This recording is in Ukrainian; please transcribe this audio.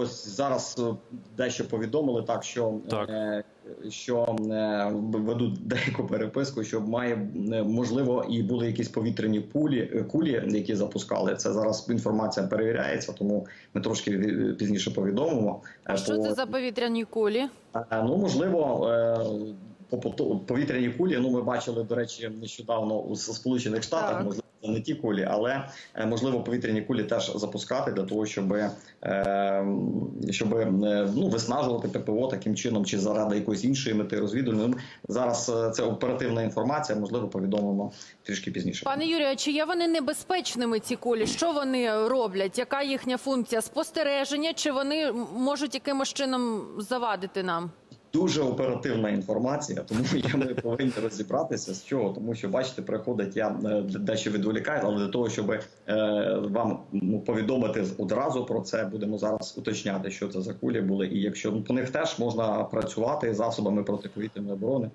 ось зараз е, дещо повідомили так, що, Так. е, що е, ведуть деяку переписку, що має можливо і були якісь повітряні пулі кулі, які запускали. Це зараз інформація перевіряється, тому ми трошки пізніше повідомимо. А що по- це за повітряні кулі? Е, Ну можливо, е, по- по- повітряні кулі. Ну ми бачили до речі нещодавно у Сполучених Штатах. Можливо, не ті кулі, але е, можливо повітряні кулі теж запускати для того, щоб, е, щоб е, ну виснажувати ППО таким чином, чи заради якоїсь іншої мети розвідувальної. Зараз це оперативна інформація. Можливо, повідомимо трішки пізніше. Пане Юрію, а чи є вони небезпечними ці кулі? Що вони роблять? Яка їхня функція? Спостереження? Чи вони можуть якимось чином завадити нам? Дуже оперативна інформація, тому я ми повинні розібратися з чого, тому що бачите, приходить я е, дещо відволікаю, але для того, щоб е, вам ну, повідомити одразу про це, будемо зараз уточняти, що це за кулі були, і якщо ну, по них теж можна працювати засобами протиповітряної оборони.